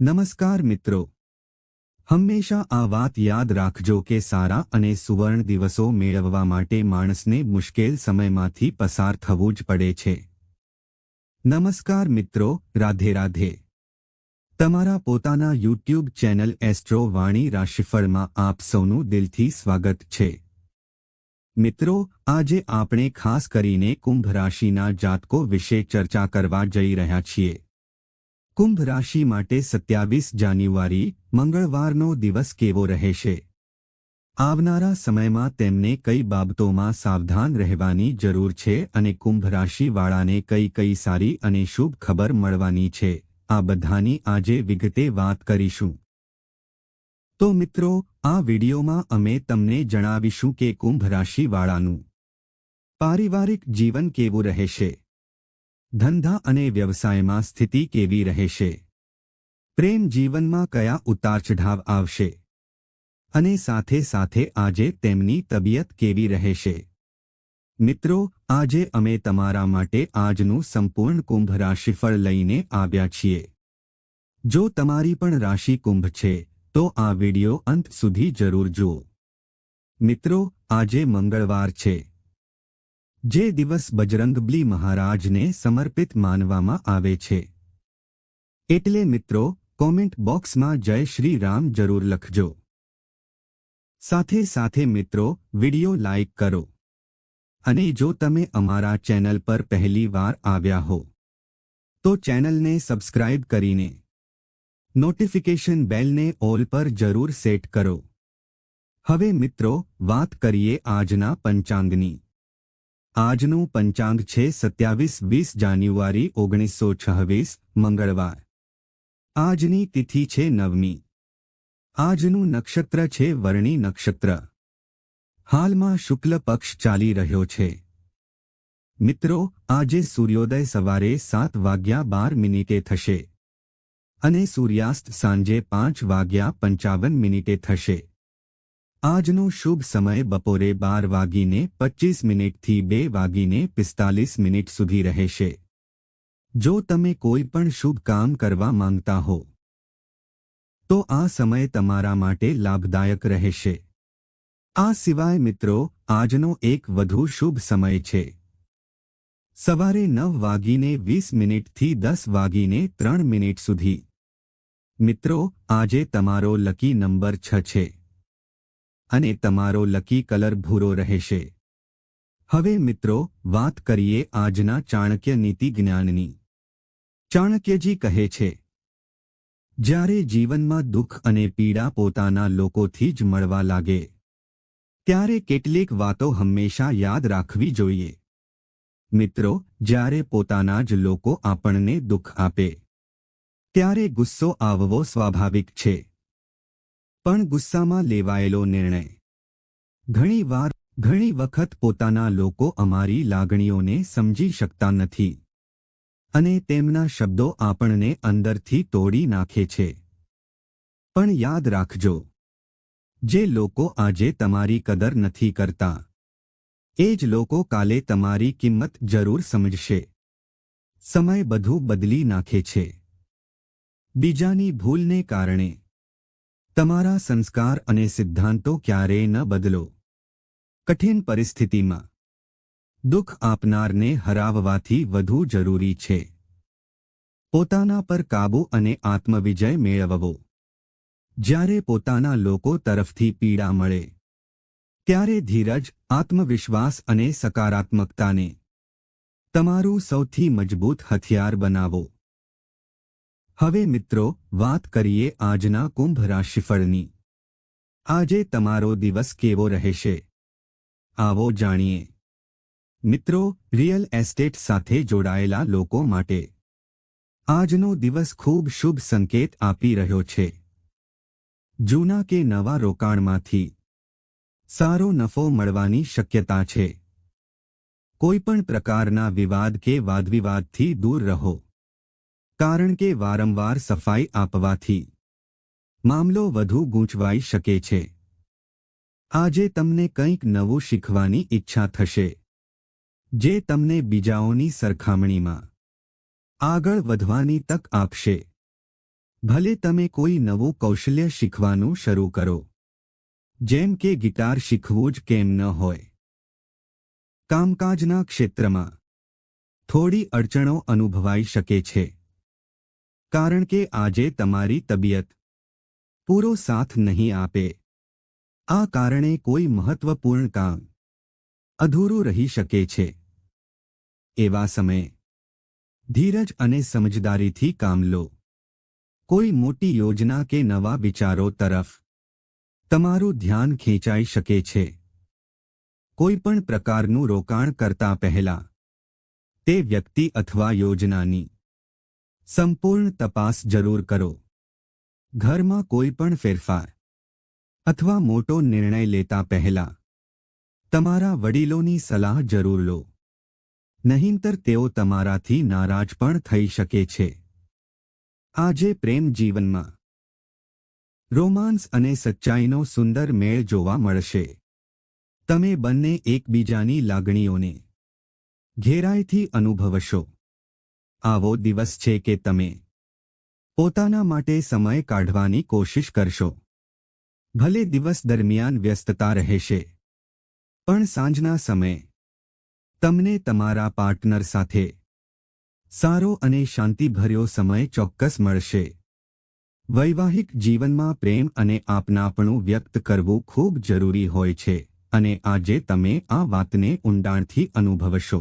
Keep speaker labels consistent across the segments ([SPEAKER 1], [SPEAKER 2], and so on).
[SPEAKER 1] નમસ્કાર મિત્રો. હંમેશા આ વાત યાદ રાખજો કે સારા અને સુવર્ણ દિવસો મેળવવા માટે માણસને મુશ્કેલ સમયમાંથી પસાર થવું જ પડે છે. નમસ્કાર મિત્રો, રાધે રાધે. તમારા પોતાના યુટ્યુબ ચેનલ એસ્ટ્રો વાણી રાશિફળમાં આપ સૌનું દિલથી સ્વાગત છે. મિત્રો, આજે આપણે ખાસ કરીને કુંભ રાશિના જાતકો વિશે ચર્ચા કરવા જઈ રહ્યા છીએ. કુંભ રાશિ માટે સત્યાવીસ જાન્યુઆરી મંગળવારનો દિવસ કેવો રહેશે? આવનારા સમયમાં તેમને કઈ બાબતોમાં સાવધાન રહેવાની જરૂર છે અને કુંભ રાશિવાળાને કઈ કઈ સારી અને શુભ ખબર મળવાની છે? આ બધાની આજે વિગતે વાત કરીશું. તો મિત્રો, આ વિડીયોમાં અમે તમને જણાવીશું કે કુંભ રાશિવાળાનું પારિવારિક જીવન કેવું રહેશે? ધંધા અને વ્યવસાયમાં સ્થિતિ કેવી રહેશે? પ્રેમ જીવનમાં કયા ઉતાર ચઢાવ આવશે? અને સાથે સાથે આજે તેમની તબિયત કેવી રહેશે? મિત્રો, આજે અમે તમારા માટે આજનું સંપૂર્ણ કુંભ રાશિફળ લઈને આવ્યા છીએ. જો તમારી પણ રાશિ કુંભ છે, તો આ વિડિયો અંત સુધી જરૂર જુઓ. મિત્રો, આજે મંગળવાર છે. જે દિવસ બજરંગબલી મહારાજને સમર્પિત માનવામાં આવે છે. એટલે મિત્રો કોમેન્ટ બોક્સમાં જય શ્રી રામ જરૂર લખજો. સાથે સાથે મિત્રો, વિડિયો લાઇક કરો. અને જો તમે અમારા ચેનલ પર પહેલી વાર આવ્યા હો, તો ચેનલને સબસ્ક્રાઇબ કરીને નોટિફિકેશન બેલને ઓલ પર જરૂર સેટ કરો. હવે મિત્રો, વાત કરીએ આજના પંચાંગની. આજનું પંચાંગ છે સત્યાવીસ વીસ જાન્યુઆરી ઓગણીસો છવ્વીસ મંગળવાર. આજની તિથિ છે નવમી. આજનું નક્ષત્ર છે વર્ણી નક્ષત્ર. હાલમાં શુક્લ પક્ષ ચાલી રહ્યો છે. મિત્રો, આજે સૂર્યોદય સવારે સાત વાગ્યા બાર મિનિટે થશે. અને સૂર્યાસ્ત સાંજે પાંચ વાગ્યા પંચાવન મિનિટે થશે. આજનો શુભ સમય બપોરે બાર વાગીને પચ્ચીસ મિનિટથી બે વાગીને પિસ્તાલીસ મિનિટ સુધી રહેશે. જો તમે કોઈ પણ શુભ કામ કરવા માંગતા હો, તો આ સમય તમારા માટે લાભદાયક રહેશે. આ સિવાય મિત્રો, આજનો એક વધુ શુભ સમય છે. સવારે નવ વાગીને વીસ મિનિટથી દસ વાગીને ત્રણ મિનિટ સુધી. મિત્રો, આજે તમારો લકી નંબર છ છે. અને તમારો લકી કલર ભૂરો રહેશે. હવે મિત્રો, વાત કરીએ આજના ચાણક્ય નીતિ જ્ઞાનની. ચાણક્યજી કહે છે, જ્યારે જીવનમાં દુઃખ અને પીડા પોતાના લોકોથી જ મળવા લાગે, ત્યારે કેટલીક વાતો હંમેશા યાદ રાખવી જોઈએ. મિત્રો, જ્યારે પોતાના જ લોકો આપણને દુઃખ આપે, ત્યારે ગુસ્સો આવવો સ્વાભાવિક છે. પણ ગુસ્સામાં લેવાયેલો નિર્ણય. ઘણીવાર ઘણી વખત પોતાના લોકો અમારી લાગણીઓને સમજી શકતા નથી. અને તેમના શબ્દો આપણને અંદરથી તોડી નાખે છે. પણ યાદ રાખજો, જે લોકો આજે તમારી કદર નથી કરતા, એ જ લોકો કાલે તમારી કિંમત જરૂર સમજશે. સમય બધું બદલી નાખે છે. બીજાની ભૂલને કારણે તમારા સંસ્કાર અને સિદ્ધાંતો ક્યારેય ન બદલો. કઠિન પરિસ્થિતિમાં, દુઃખ આપનારને હરાવવાથી વધુ જરૂરી છે. પોતાના પર કાબૂ અને આત્મવિજય મેળવવો. જ્યારે પોતાના લોકો તરફથી પીડા મળે, ત્યારે ધીરજ, આત્મવિશ્વાસ અને સકારાત્મકતાને તમારું સૌથી મજબૂત હથિયાર બનાવો. હવે મિત્રો, વાત કરીએ આજના કુંભ રાશિફળની આજે તમારો દિવસ કેવો રહેશે? આવો જાણીએ. મિત્રો, રિયલ એસ્ટેટ સાથે જોડાયેલા લોકો માટે આજનો દિવસ ખૂબ શુભ સંકેત આપી રહ્યો છે. જૂના કે નવા રોકાણમાંથી સારો નફો મળવાની શક્યતા છે. કોઈપણ પ્રકારના વિવાદ કે વાદવિવાદથી દૂર રહો. કારણ કે વારંવાર સફાઈ આપવાથી મામલો વધુ ગૂંચવાઈ શકે છે. આજે તમને કંઈક નવું શીખવાની ઈચ્છા થશે, જે તમને બીજાઓની સરખામણીમાં આગળ વધવાની તક આપશે. ભલે તમે કોઈ નવું કૌશલ્ય શીખવાનું શરૂ કરો, જેમ કે ગિટાર શીખવું જ કેમ ન હોય. કામકાજના ક્ષેત્રમાં થોડી અડચણો અનુભવાઈ શકે છે. કારણ કે આજે તમારી તબિયત પૂરો સાથ નહીં આપે આ કારણે કોઈ મહત્વપૂર્ણ કામ અધૂરું રહી શકે છે એવા સમયે ધીરજ અને સમજદારીથી કામ લો કોઈ મોટી યોજના કે નવા વિચારો તરફ તમારું ધ્યાન ખેંચાઈ શકે છે કોઈ પણ પ્રકારનું રોકાણ કરતા પહેલા તે વ્યક્તિ અથવા યોજનાની સંપૂર્ણ તપાસ જરૂર કરો. ઘરમાં કોઈ પણ ફેરફાર અથવા મોટો નિર્ણય લેતા પહેલા તમારા વડીલોની સલાહ જરૂર લો. નહીંતર તેઓ તમારાથી નારાજ પણ થઈ શકે છે. આજે પ્રેમ જીવનમાં રોમાન્સ અને સચ્ચાઈનો સુંદર મેળ જોવા મળશે. તમે બંને એકબીજાની લાગણીઓને ઘેરાઈથી અનુભવશો. આવો દિવસ છે કે તમે પોતાના માટે સમય કાઢવાની કોશિશ કરશો. ભલે દિવસ દરમિયાન વ્યસ્તતા રહેશે, પણ સાંજના સમયે તમને તમારા પાર્ટનર સાથે સારો અને શાંતિભર્યો સમય ચોક્કસ મળશે. વૈવાહિક જીવનમાં પ્રેમ અને આપનાપણું વ્યક્ત કરવું ખૂબ જરૂરી હોય છે, અને આજે તમે આ વાતને ઊંડાણથી અનુભવશો.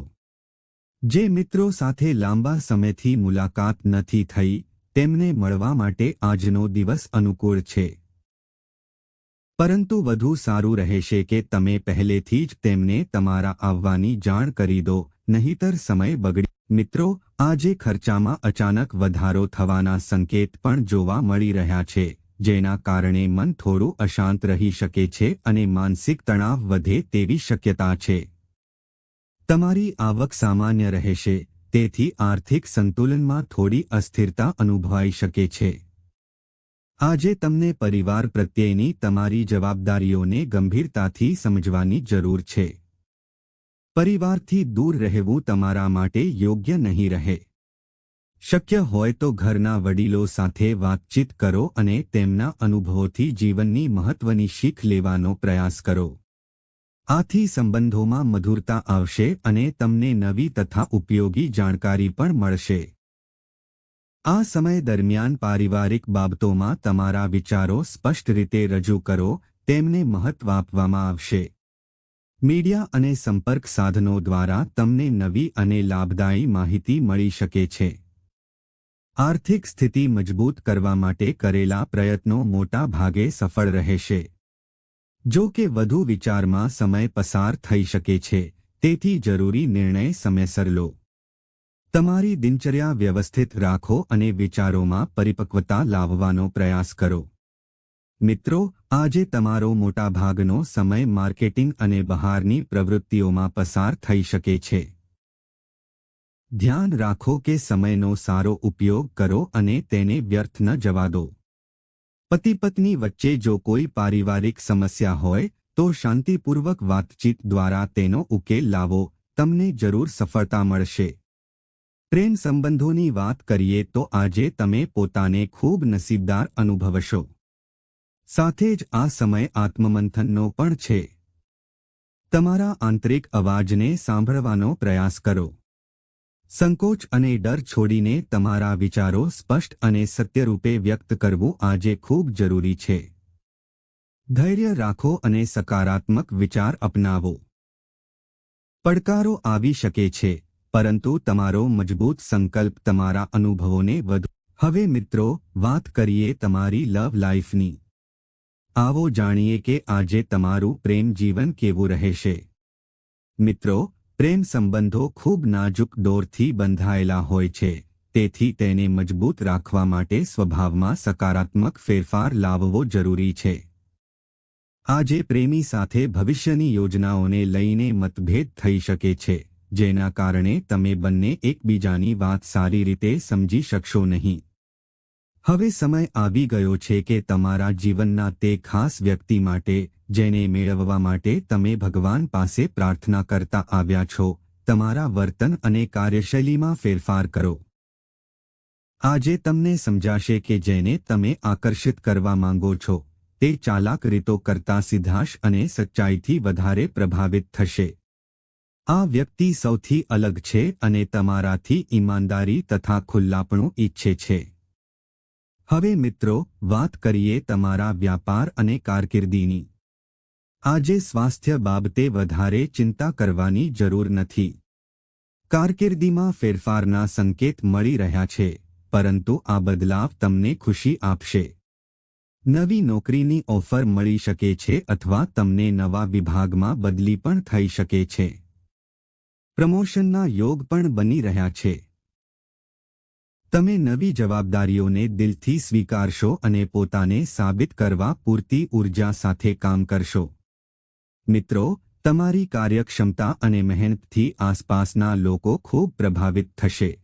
[SPEAKER 1] જે મિત્રો સાથે લાંબા સમયથી મુલાકાત નથી થઈ, તેમને મળવા માટે આજનો દિવસ અનુકૂળ છે. પરંતુ વધુ સારું રહેશે કે તમે પહેલેથી જ તેમને તમારા આવવાની જાણ કરી દો, નહીતર સમય બગડી. મિત્રો, આજે ખર્ચામાં અચાનક વધારો થવાના સંકેત પણ જોવા મળી રહ્યા છે, જેના કારણે મન થોડું અશાંત રહી શકે છે અને માનસિક તણાવ વધે તેવી શક્યતા છે. તમારી આવક સામાન્ય રહેશે, તેથી આર્થિક સંતુલનમાં થોડી અસ્થિરતા અનુભવાઈ શકે છે. આજે તમને પરિવાર પ્રત્યેની તમારી જવાબદારીઓને ગંભીરતાથી સમજવાની જરૂર છે. પરિવારથી દૂર રહેવું તમારા માટે યોગ્ય નહીં રહે. શક્ય હોય તો ઘરના વડીલો સાથે વાતચીત કરો અને તેમના અનુભવોથી જીવનની મહત્વની શીખ લેવાનો પ્રયાસ કરો. આથી સંબંધોમાં મધુરતા આવશે અને તમને નવી તથા ઉપયોગી જાણકારી પણ મળશે. આ સમય દરમિયાન પારિવારિક બાબતોમાં તમારા વિચારો સ્પષ્ટ રીતે રજૂ કરો, તેમને મહત્વ આપવામાં આવશે. મીડિયા અને સંપર્ક સાધનો દ્વારા તમને નવી અને લાભદાયી માહિતી મળી શકે છે. આર્થિક સ્થિતિ મજબૂત કરવા માટે કરેલા પ્રયત્નો મોટા ભાગે સફળ રહેશે. જો કે વધુ વિચારમાં સમય પસાર થઈ શકે છે, તેથી જરૂરી નિર્ણય સમયસર લો. તમારી દિનચર્યા વ્યવસ્થિત રાખો અને વિચારોમાં પરિપક્વતા લાવવાનો પ્રયાસ કરો. મિત્રો, આજે તમારો મોટાભાગનો સમય માર્કેટિંગ અને બહારની પ્રવૃત્તિઓમાં પસાર થઈ શકે છે. ધ્યાન રાખો કે સમયનો સારો ઉપયોગ કરો અને તેને વ્યર્થ ન જવા દો. પતિ પત્ની વચ્ચે જો કોઈ પારિવારિક સમસ્યા હોય, તો શાંતિપૂર્વક વાતચીત દ્વારા તેનો ઉકેલ લાવો, તમને જરૂર સફળતા મળશે. પ્રેમ સંબંધોની વાત કરીએ તો આજે તમે પોતાને ખૂબ નસીબદાર અનુભવશો. સાથે જ આ સમય આત્મમંથનનો પણ છે. તમારા આંતરિક અવાજને સાંભળવાનો પ્રયાસ કરો. સંકોચ અને ડર છોડીને તમારા વિચારો સ્પષ્ટ અને સત્યરૂપે વ્યક્ત કરવું આજે ખૂબ જરૂરી છે. ધૈર્ય રાખો અને સકારાત્મક વિચાર અપનાવો. પડકારો આવી શકે છે, પરંતુ તમારો મજબૂત સંકલ્પ તમારા અનુભવોને વધુ. હવે મિત્રો, વાત કરીએ તમારી લવ લાઈફની આવો જાણીએ કે આજે તમારું પ્રેમ જીવન કેવું રહેશે. મિત્રો પ્રેમ સંબંધો ખૂબ નાજુક દોરથી બંધાયેલા હોય છે, તેથી તેને મજબૂત રાખવા માટે સ્વભાવમાં સકારાત્મક ફેરફાર લાવવો જરૂરી છે. આજે પ્રેમી સાથે ભવિષ્યની યોજનાઓને લઈને મતભેદ થઈ શકે છે, જેના કારણે તમે બંને એકબીજાની વાત સારી રીતે સમજી શકશો નહીં. હવે સમય આવી ગયો છે કે તમારા જીવનના તે ખાસ વ્યક્તિ માટે, જેને મેળવવા માટે તમે ભગવાન પાસે પ્રાર્થના કરતા આવ્યા છો, તમારા વર્તન અને કાર્યશૈલીમાં ફેરફાર કરો. આજે તમને સમજાશે કે જેને તમે આકર્ષિત કરવા માંગો છો, તે ચાલાક રીતો કરતા સિદ્ધાશ અને સચ્ચાઈથી વધારે પ્રભાવિત થશે. આ વ્યક્તિ સૌથી અલગ છે અને તમારાથી ઈમાનદારી તથા ખુલ્લાપણું ઈચ્છે છે. હવે મિત્રો, વાત કરીએ તમારા વ્યાપાર અને કારકિર્દીની. આજે સ્વાસ્થ્ય બાબતે વધારે ચિંતા કરવાની જરૂર નથી. કારકિર્દીમાં ફેરફારના સંકેત મળી રહ્યા છે, પરંતુ આ બદલાવ તમને ખુશી આપશે. નવી નોકરીની ઓફર મળી શકે છે અથવા તમને નવા વિભાગમાં બદલી પણ થઈ શકે છે. પ્રમોશનના યોગ પણ બની રહ્યા છે. તમે નવી જવાબદારીઓને દિલથી સ્વીકારશો અને પોતાને સાબિત કરવા પૂરતી ઊર્જા સાથે કામ કરશો. મિત્રો, તમારી કાર્યક્ષમતા અને મહેનતથી આસપાસના લોકો ખૂબ પ્રભાવિત થશે.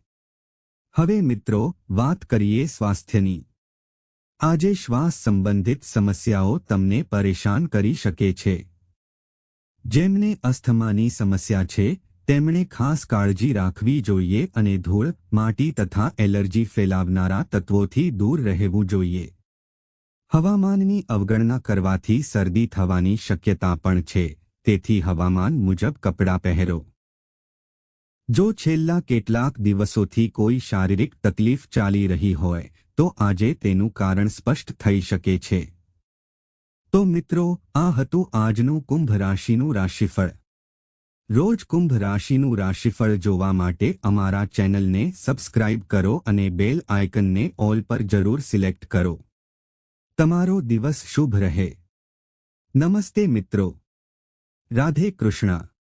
[SPEAKER 1] હવે મિત્રો, વાત કરીએ સ્વાસ્થ્યની. આજે શ્વાસ સંબંધિત સમસ્યાઓ તમને પરેશાન કરી શકે છે. જેમને અસ્થમાની સમસ્યા છે તેમણે ખાસ કાળજી રાખવી જોઈએ અને ધૂળ, માટી તથા એલર્જી ફેલાવનારા તત્વોથી દૂર રહેવું જોઈએ. હવામાનની અવગણના કરવાથી શરદી થવાની શક્યતા પણ છે, તેથી હવામાન મુજબ કપડાં પહેરો. જો છેલ્લા કેટલાક દિવસોથી કોઈ શારીરિક તકલીફ ચાલી રહી હોય, તો આજે તેનું કારણ સ્પષ્ટ થઈ શકે છે. તો મિત્રો, આ હતું આજનું કુંભ રાશિનું રાશિફળ. રોજ કુંભ રાશિનું રાશિફળ જોવા માટે અમારા ચેનલને સબસ્ક્રાઇબ કરો અને બેલ આઇકનને ઓલ પર જરૂર સિલેક્ટ કરો. તમારો દિવસ શુભ રહે. નમસ્તે મિત્રો. રાધે કૃષ્ણ.